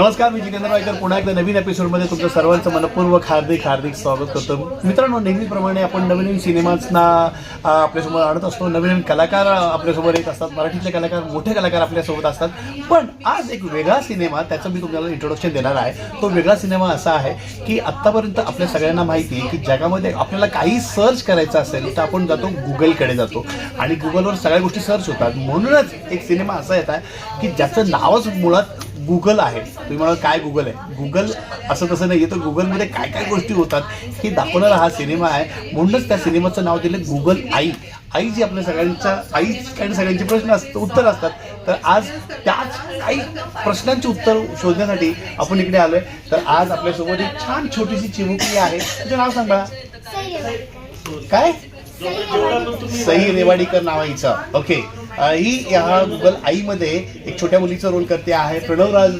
नमस्कार मी जितेंद्र वायकर पुन्हा एकदा नवीन एपिसोडमध्ये तुमचं सर्वांचं मनपूर्वक हार्दिक हार्दिक स्वागत करतो. मित्रांनो नेहमीप्रमाणे आपण नवीन नवीन सिनेमाजना आपल्यासमोर आणत असतो. नवीन नवीन कलाकार आपल्यासमोर येत असतात. मराठीतले कलाकार मोठे कलाकार आपल्यासोबत असतात. पण आज एक वेगळा सिनेमा त्याचं मी तुम्हाला इंट्रोडक्शन देणार आहे. तो वेगळा सिनेमा असा आहे की आत्तापर्यंत आपल्या सगळ्यांना माहिती आहे की जगामध्ये आपल्याला काही सर्च करायचं असेल तर आपण जातो गुगलकडे जातो. आणि गुगलवर सगळ्या गोष्टी सर्च होतात. म्हणूनच एक सिनेमा असा येत आहे की ज्याचं नावच मुळात गुगल आहे. तुम्ही म्हणाल काय गुगल आहे? गुगल असं तसं नाही आहे तर गुगलमध्ये काय काय गोष्टी होतात हे दाखवणारा हा सिनेमा आहे. म्हणूनच त्या सिनेमाचं नाव दिलं गुगल आई. आई जी आपल्या सगळ्यांच्या आई काही सगळ्यांचे प्रश्न असतात उत्तर असतात. तर आज त्याच काही प्रश्नांची उत्तर शोधण्यासाठी आपण इकडे आलोय. तर आज आपल्यासोबत एक छान छोटीशी चिमुकली आहे. तुझं नाव सांग. काय? सई रेवाडीकर नाव आहे हिचं. ओके आई या गुगल आईमध्ये एक छोट्या मुलीचा रोल करते आहे. प्रणव राज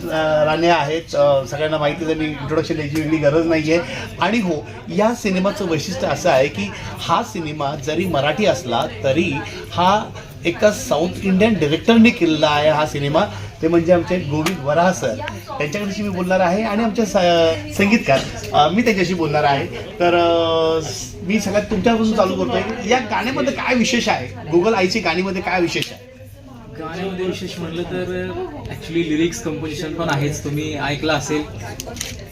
राणे आहेत. सगळ्यांना माहिती आहे मी इंट्रोडक्शन द्यायची वेगळी गरज नाही आहे आणि हो या सिनेमाचं वैशिष्ट्य असं आहे की हा सिनेमा जरी मराठी असला तरी हा एका साऊथ इंडियन डिरेक्टरने केलेला आहे हा सिनेमा. ते म्हणजे आमचे गोविंद वराह सर त्यांच्याकडे मी बोलणार आहे आणि आमचे संगीतकार मी त्याच्याशी बोलणार आहे. तर मी सगळ्यात तुमच्यापासून चालू करतोय. या गाण्यामध्ये काय विशेष आहे? गुगल आईची गाणीमध्ये काय विशेष आहे? गाण्यामध्ये विशेष म्हटलं तर ॲक्च्युली लिरिक्स कंपोजिशन पण आहेच. तुम्ही ऐकलं असेल.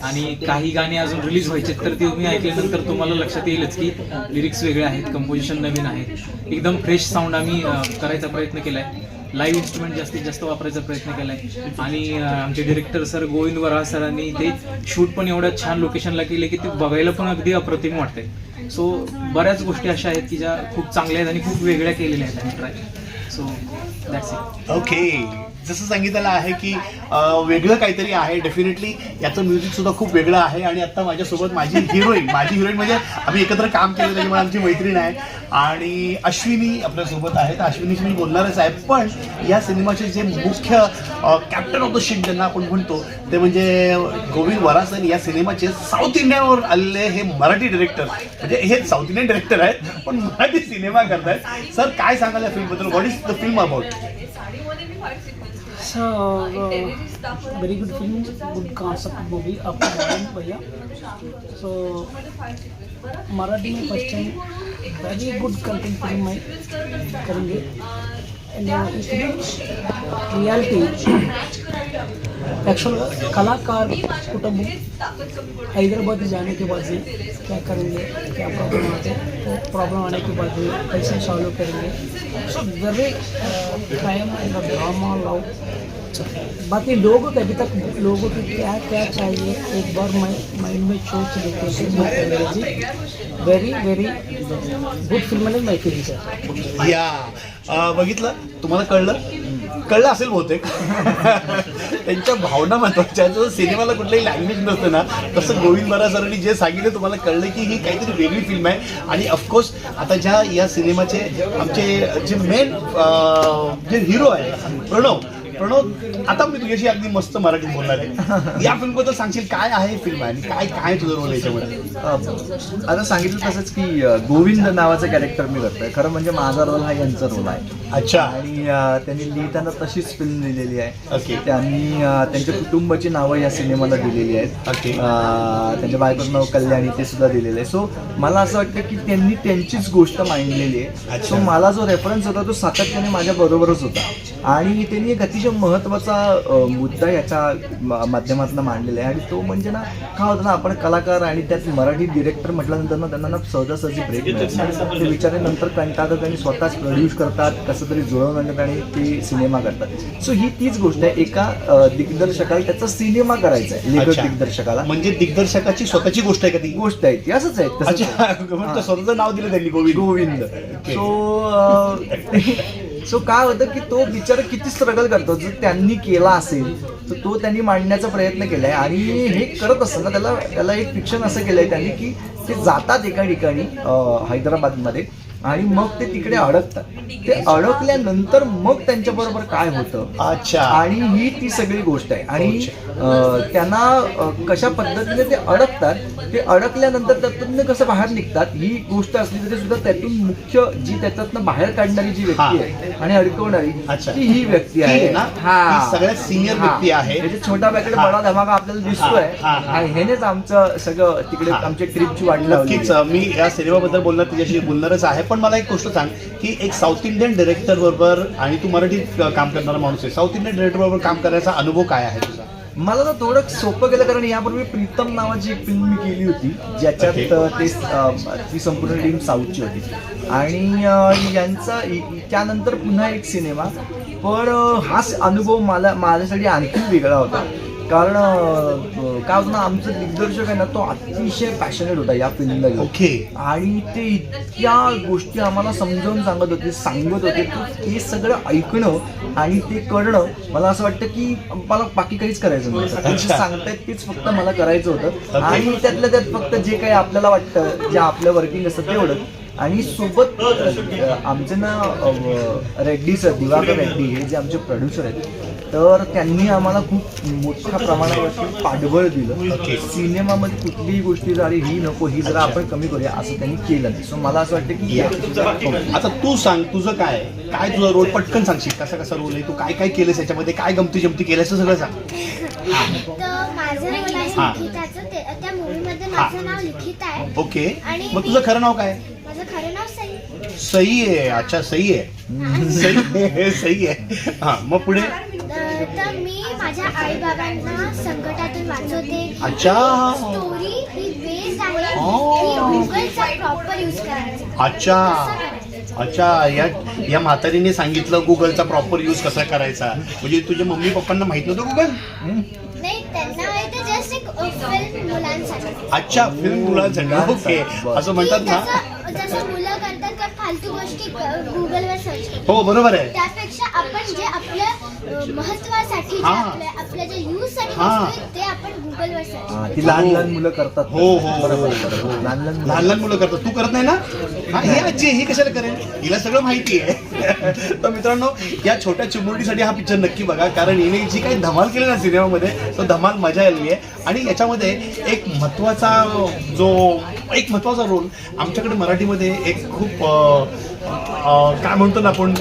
आणि काही गाणी अजून रिलीज व्हायचे तर ते तुम्ही ऐकल्यानंतर तुम्हाला लक्षात येईलच की लिरिक्स वेगळे आहेत कंपोजिशन नवीन आहेत. एकदम फ्रेश साऊंड आम्ही करायचा प्रयत्न केला आहे लाईव्ह इन्स्ट्रुमेंट जास्तीत जास्त वापरायचा प्रयत्न केला आहे आणि आमचे डिरेक्टर सर गोविंद वरा सरांनी ते शूट पण एवढ्या छान लोकेशनला केले की ते बघायला पण अगदी अप्रतिम वाटते सो बऱ्याच गोष्टी अशा आहेत की ज्या खूप चांगल्या आहेत आणि खूप वेगळ्या केलेल्या आहेत आम्ही try. So that's it okay जसं सांगितलेलं आहे की वेगळं काहीतरी आहे. डेफिनेटली याचं म्युझिक सुद्धा खूप वेगळं आहे आणि आता माझ्यासोबत माझी हिरोईन माझी हिरोईन म्हणजे आम्ही एकत्र काम केलं त्याच्यामुळे आमची मैत्रीण आहे. आणि अश्विनी आपल्यासोबत आहे तर अश्विनीशी मी बोलणारच आहे. पण या सिनेमाचे जे मुख्य कॅप्टन ऑफ द शिप ज्यांना आपण म्हणतो ते म्हणजे गोविंद वरासन या सिनेमाचे साऊथ इंडियावर आलेले हे मराठी डिरेक्टर म्हणजे हे साऊथ इंडियन डिरेक्टर आहेत पण मराठी सिनेमा करतायत. सर काय सांगाल या फिल्मबद्दल what is the film about very good film good concept movie आपका भैया सो मराठी में first time very good content film में करेंगे। रियलिटी एक्चुअल कलाकार कुटुंब हैदराबाद जाने के बाद में क्या करेंगे क्या प्रॉब्लम आते तो प्रॉब्लम आने के बाद भी कैसे सॉल्व करेंगे। So very in and drama love बाकी लोगों के अभी तक लोगों को क्या क्या चाहिए एक बार मैं माइंड में सोच लेते हैं वेरी वेरी गुड फिल्म है मैं फीलिंग सर या बघितलं? तुम्हाला कळलं? कळलं असेल बहुतेक. त्यांच्या भावना महत्त्वाच्या जसं सिनेमाला कुठलंही लँग्वेज नसतं ना तसं गोविंद बरा सरांनी जे सांगितलं तुम्हाला कळलं की ही काहीतरी वेगळी फिल्म आहे. आणि ऑफकोर्स आता ज्या या सिनेमाचे आमचे जे मेन जे हिरो आहे प्रणव प्रणव आता मी तुझ्याशी अगदी मस्त मराठीत बोलणार आहे. या फिल्मबद्दल सांगशील काय आहे फिल्म आणि काय काय तुझं रोल याच्यामध्ये? आता सांगितलं तसंच की अं, गोविंद नावाचं कॅरेक्टर मी करतोय खरं म्हणजे माझा रोल हा यांचा रोल आहे. अच्छा. आणि अं, त्यांनी लिहिताना तशीच फिल्म लिहिलेली आहे. त्यांनी अं, त्यांच्या कुटुंबाची नावं या सिनेमाला दिलेली आहेत. अं, त्यांच्या बायकोचं नाव कल्याणी ते सुद्धा दिलेलं आहे. सो मला असं वाटतं की त्यांनी त्यांचीच गोष्ट मांडलेली आहे. अच्छा. सो मला जो रेफरन्स होता तो सातत्याने माझ्या बरोबरच होता. आणि त्यांनी एक अतिशय महत्त्वाचा अं, मुद्दा याच्या माध्यमातून मांडलेला आहे. आणि तो म्हणजे ना काय होतं ना आपण कलाकार आणि त्यात मराठी डिरेक्टर म्हटल्यानंतर ना त्यांना ना सहजासहजी ब्रेक मिळतात ते विचारे नंतर कंटाळतात आणि स्वतःच प्रोड्यूस करतात कसं तरी जुळवून आणतात आणि ते सिनेमा करतात. सो ही तीच गोष्ट आहे. एका दिग्दर्शकाला त्याचा सिनेमा करायचा आहे. लेखक. दिग्दर्शकाला. म्हणजे दिग्दर्शकाची स्वतःची गोष्ट आहे का ती? गोष्ट आहे ती. असंच आहे. म्हणजे स्वतःचं नाव दिलं त्यांनी गोविंद. गोविंद. सो सो काय होतं की तो बिचारा किती स्ट्रगल करतो? जर त्यांनी केला असेल तर तो त्यांनी मांडण्याचा प्रयत्न केलाय. आणि हे करत असताना त्याला त्याला एक फिक्शन असं केलंय त्यांनी की ते जातात एका ठिकाणी हैदराबादमध्ये. आणि मग ते तिकडे अडकतात. ते अडकल्यानंतर मग त्यांच्याबरोबर काय होतं? अच्छा. आणि ही ती सगळी गोष्ट आहे. आणि त्यांना कशा पद्धतीने ते अडकतात? ते अडकल्यानंतर त्यातून कसं बाहेर निघतात? ही गोष्ट असली तरी सुद्धा त्यातून मुख्य जी त्याच्यातनं बाहेर काढणारी जी. व्यक्ती आहे आणि अडकवणारी अच्छा. ती ही व्यक्ती ती आहे आहे ना? सगळ्यात हा. व्यक्ती आहे. त्याच्यात छोटा पॅकेट हा. बडा धमाका आपल्याला दिसतोय हा, हा, हा. आणि ह्यानेच आमचं सगळं तिकडे हा. आमच्या ट्रिपची वाट लावली नक्कीच मी या सिनेमाबद्दल बोलणार तुझ्याशी बोलणारच आहे पण मला एक गोष्ट सांग की एक साऊथ इंडियन डिरेक्टर बरोबर आणि तू मराठीत काम करणारा माणूस आहे साऊथ इंडियन डिरेक्टर बरोबर काम करण्याचा अनुभव काय आहे मला ना थोडं सोपं गेलं कारण यापूर्वी प्रीतम नावाची एक फिल्म मी केली होती ज्याच्यात ते ती संपूर्ण टीम साऊथची होती. आणि यांचा त्यानंतर पुन्हा एक सिनेमा पण हाच अनुभव मला माझ्यासाठी आणखी वेगळा होता. कारण काय होतं ना आमचं दिग्दर्शक आहे ना तो अतिशय पॅशनेट होता या फिल्मला ओके. आणि ते इतक्या गोष्टी आम्हाला समजावून सांगत होते सांगत होते की हे सगळं ऐकणं आणि ते करणं मला असं वाटतं की मला बाकी काहीच करायचं नव्हतं. ते. सांगतायत तेच फक्त मला करायचं होतं. आणि त्यातल्या त्यात फक्त जे काही आपल्याला वाटतं जे आपलं वर्किंग असतं तेवढं आणि सोबत आमचे ना रेड्डी सर दिवाकर रेड्डी हे जे आमचे प्रोड्युसर आहेत तर त्यांनी आम्हाला खूप मोठ्या प्रमाणावरती पाठबळ दिलं. सिनेमामध्ये कुठलीही गोष्टी झाली ही नको ही जरा आपण कमी करूया असं त्यांनी केलं नाही. सो मला असं वाटतं की या- आता तू सांग तुझं काय काय तुझा रोल पटकन सांगशील. कसा कसा रोल आहे? तू काय काय केलंस याच्यामध्ये? काय गमती जमती केल्यास सगळं सांग. तर माझं रोल आहे. लिखिताचं. ते त्या मूवीमध्ये माझं नाव लिखित आहे. ओके आणि मग तुझं खरं नाव काय माझं खरं नाव सई. सही आहे. अच्छा सही आहे. सही आहे सही आहे. हा. मग पुढे? माझ्या आई बाबांना संकटातून वाचवते. अच्छा. स्टोरी ही बेस्ड आहे. की गुगलचा प्रॉपर यूज करायचा. अच्छा? अच्छा या या म्हातारीने सांगितलं गुगलचा प्रॉपर यूज कसा करायचा? म्हणजे तुझ्या मम्मी पप्पांना माहीत नव्हतं गुगल नाही त्यांना माहिती जस्ट एक फिल्म मुलांसाठी. अच्छा फिल्म मुलांसाठी. ओके असं म्हणतात ना. जसं जसं मुलं करतात का फालतू गोष्टी गुगलवर सर्च हो बरोबर आहे. त्यापेक्षा आपण जे आपल्या महत्वासाठी जे हा. आपल्या आपल्या जे यूजसाठी हा. वस्तू ते आपण गुगलवर सर्च हा, ती लहान लहान मुलं करतात. हो, हो, हो, बरोबर हो. बरोबर. लहान लहान लहान लहान मुलं करतात. तू करत नाही ना? हा हे आजी हे कशाला करेल हिला सगळं माहिती आहे. तर मित्रांनो या छोट्या चिमुरडीसाठी हा पिक्चर नक्की बघा. कारण हिने जी काही धमाल केली ना सिनेमामध्ये तो धमाल मजा आलेली आहे. आणि याच्यामध्ये एक महत्त्वाचा जो एक महत्त्वाचा रोल आमच्याकडे मराठीमध्ये एक खूप काय म्हणतो ना आपण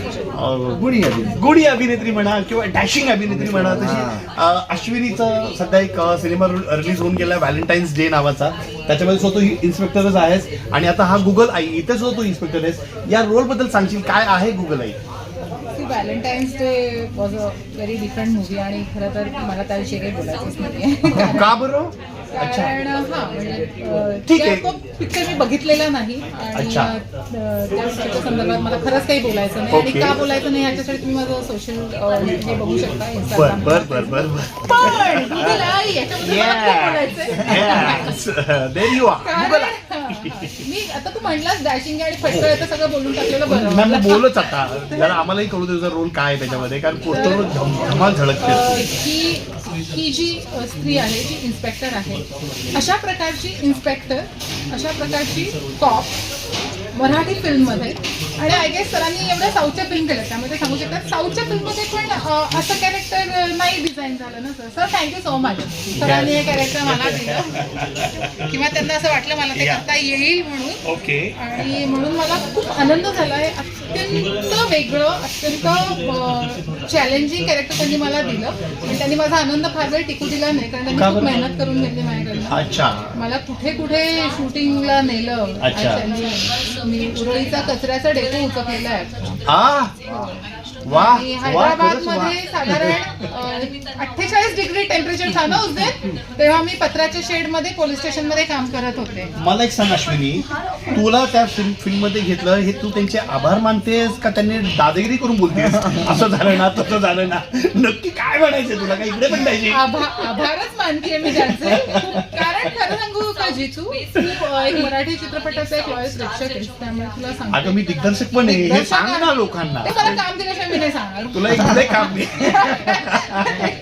गुणी अभिनय. गुढी अभिनेत्री म्हणा किंवा डॅशिंग अभिनेत्री म्हणा तशी अश्विनीचं सध्या एक सिनेमा रिलीज होऊन गेला व्हॅलेंटाईन्स डे नावाचा. त्याच्यामध्ये स्वतः तू इन्स्पेक्टरच आहेस. आणि आता हा गुगल आई इथे सुद्धा तू इन्स्पेक्टर आहेस. या रोलबद्दल सांगशील काय आहे Google I? Valentine's day was a very different movie आणि खरं तर मला त्याविषयी काही बोलायचंच नाहीये. का बरं? कारण हा म्हणजे ठीक आहे. तो पिक्चर मी बघितलेला नाही आणि अच्छा. अ, त्या पिक्चरच्या संदर्भात मला खरंच काही बोलायचं नाही आणि ओके. का बोलायचं नाही याच्यासाठी तुम्ही माझं सोशल हे बघू शकता बर Instagram. बर बर बर बर पण Google याच्याबद्दल मला बोलायचंय. कारण, मी आता तू म्हणलास डॅशिंग आणि फटकळ तर सगळं बोलून टाकलेलं बरं. मॅम मी बोलच आता. जरा आम्हालाही कळू दे रोल काय आहे त्याच्यामध्ये कारण पोस्टरवर धम- धमाल झळकते. अ, ही ही जी अ, स्त्री आहे जी इन्स्पेक्टर आहे अशा प्रकारची इन्स्पेक्टर अशा प्रकारची कॉप मराठी फिल्ममध्ये आणि आय गेस सरांनी एवढ्या साऊथच्या फिल्म केल्या त्यामध्ये सांगू शकतात. साऊथच्या फिल्ममध्ये पण अ, असं कॅरेक्टर नाही डिझाईन झालं ना sir sir thank you so much सरांनी हे कॅरेक्टर मला दिलं. किंवा त्यांना असं वाटलं मला ते. करता येईल म्हणून. ओके आणि म्हणून मला खूप आनंद झाला आहे अत्यंत वेगळं अत्यंत चॅलेंजिंग कॅरेक्टर त्यांनी मला दिलं. आणि त्यांनी माझा आनंद फार वेळ टिकू दिला नाही कारण का त्यांनी खूप बरं? मेहनत करून घेतली माझ्याकडनं. अच्छा. मला कुठे कुठे शूटिंगला नेलं. अच्छा. त्यांनी मी उरळीचा कचऱ्याचा डेपो उचकलेला आहे आ वा आणि वा हैदराबादमध्ये साधारण अठ्ठेचाळीस डिग्री टेम्परेचर झालं उस दिन तेव्हा मी पत्राच्या शेडमध्ये पोलीस स्टेशनमध्ये काम करत होते. मला एक सांग अश्विनी तुला त्या फिल्ममध्ये घेतलं हे तू त्यांचे आभार मानतेस का त्यांनी दादागिरी करून बोलतेस? असं झालं ना तसं झालं ना. नक्की काय म्हणायचं तुला? काय इकडे पण पाहिजे आभा- आभारच मानते मी त्याचे. कारण खरं सांगू का जितू? तू अ, एक मराठी चित्रपटाचा एक लॉयल प्रेक्षक आहेस त्यामुळे तुला अगं सांगते मी दिग्दर्शक पण आहे. हे सांग ना लोकांना. ते मला काम दिल्याशिवाय मी नाही तुला एक काम नाही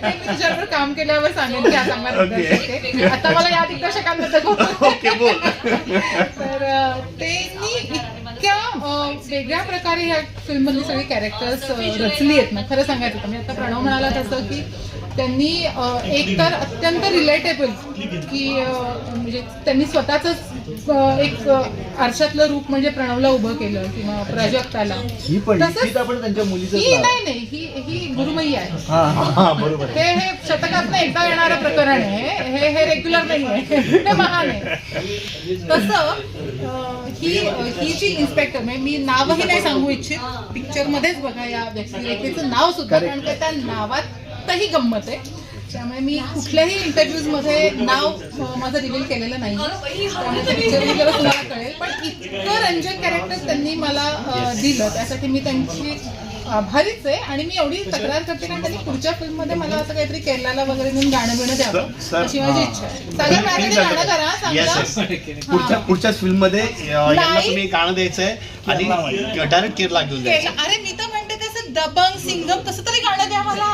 मी तुझ्यावर काम केल्यावर सांगेन की हा चांगला दिग्दर्शक आहे. आता मला या दिग्दर्शकांबद्दल खूप- ओके बोल. तर अ, त्यांनी इतक्या अ, वेगळ्या प्रकारे ह्या फिल्ममधली सगळी कॅरेक्टर्स रचली आहेत ना. खरं सांगायचं तर मी आता प्रणव म्हणाला तसं की त्यांनी एक तर अत्यंत रिलेटेबल की म्हणजे त्यांनी स्वतःच एक आरशातलं रूप म्हणजे प्रणवला उभं केलं किंवा प्राजक्ताला. ही पण तसंच- ही तर आपण त्यांच्या मुलीचं ही नाही नाही ही ही गुरुमयी आहे. हा हा हा हे हे शतकात एकदा येणारं प्रकरण आहे. हे हे रेग्युलर नाही आहे. हे महान आहे. तसं ही ही जी इन्स्पेक्टर म्हणजे मी नावही नाही सांगू इच्छित. पिक्चर मध्येच बघा या व्यक्तिरेखेचं नाव सुद्धा. कारण त्या नावातही गंमत आहे. त्यामुळे मी कुठल्याही इंटरव्ह्यूजमध्ये नाव माझं रिव्हील केलेलं नाही. त्यामुळे तुम्हाला कळेल. पण इतकं रंजक कॅरेक्टर त्यांनी मला दिलं. त्यासाठी मी त्यांची आभारीच आहे. आणि मी एवढी तक्रार करते कारण त्यांनी पुढच्या फिल्ममध्ये मला असं काहीतरी केरलाला वगैरे नेऊन गाणं बिणं द्यावं अशी माझी इच्छा आहे. मॅडमने गाणं करा सांगा. पुढच्या पुढच्या फिल्ममध्ये अं, यांना. तुम्ही गाणं द्यायचंय. आणि डायरेक्ट केरला घेऊन. जायचं. अरे मी दबंग सिंगम तसं तरी गाणं द्या मला.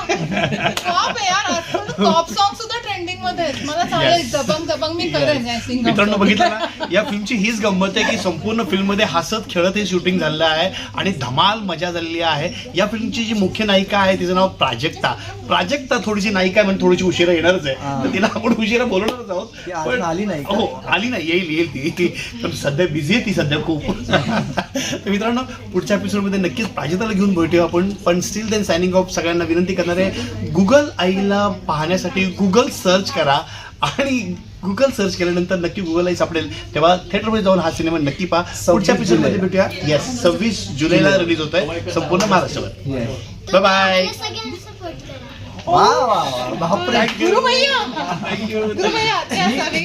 टॉप आहे यार टॉप सॉन्ग सुद्धा ट्रेंडिंगमध्ये आहेत. मला चालेल Yes. दबंग दबंग मी करेन या सिंगम मित्रांनो बघितलं ना या फिल्मची हीच गंमत आहे की संपूर्ण फिल्ममध्ये हसत खेळत हे शूटिंग झालेलं आहे आणि धमाल मजा झालेली आहे. या फिल्मची जी मुख्य नायिका आहे तिचं नाव प्राजक्ता. प्राजक्ता थोडीशी नायिका आहे म्हणजे थोडीशी उशिरा येणारच आहे. हा. तर तिला आपण उशिरा बोलवणारच आहोत. ती अजून आली नाही का? हो आली नाही येईल येईल ती. पण सध्या बिझी आहे ती सध्या खूप. तर मित्रांनो पुढच्या एपिसोडमध्ये नक्कीच प्राजक्ताला घेऊन भेटूया आपण. पण स्टील देन सायनिंग ऑफ सगळ्यांना विनंती करणार आहे गुगल आईला पाहण्यासाठी गुगल सर्च करा. आणि गुगल सर्च केल्यानंतर नक्की गुगल आई सापडेल. तेव्हा थिएटरमध्ये जाऊन हा सिनेमा नक्की पहा. पुढच्या एपिसोडमध्ये. भेटूया. येस सव्वीस जुलैला रिलीज होत आहे संपूर्ण महाराष्ट्रावर. बाय बाय वा वा वा. बापरे. थँक्यू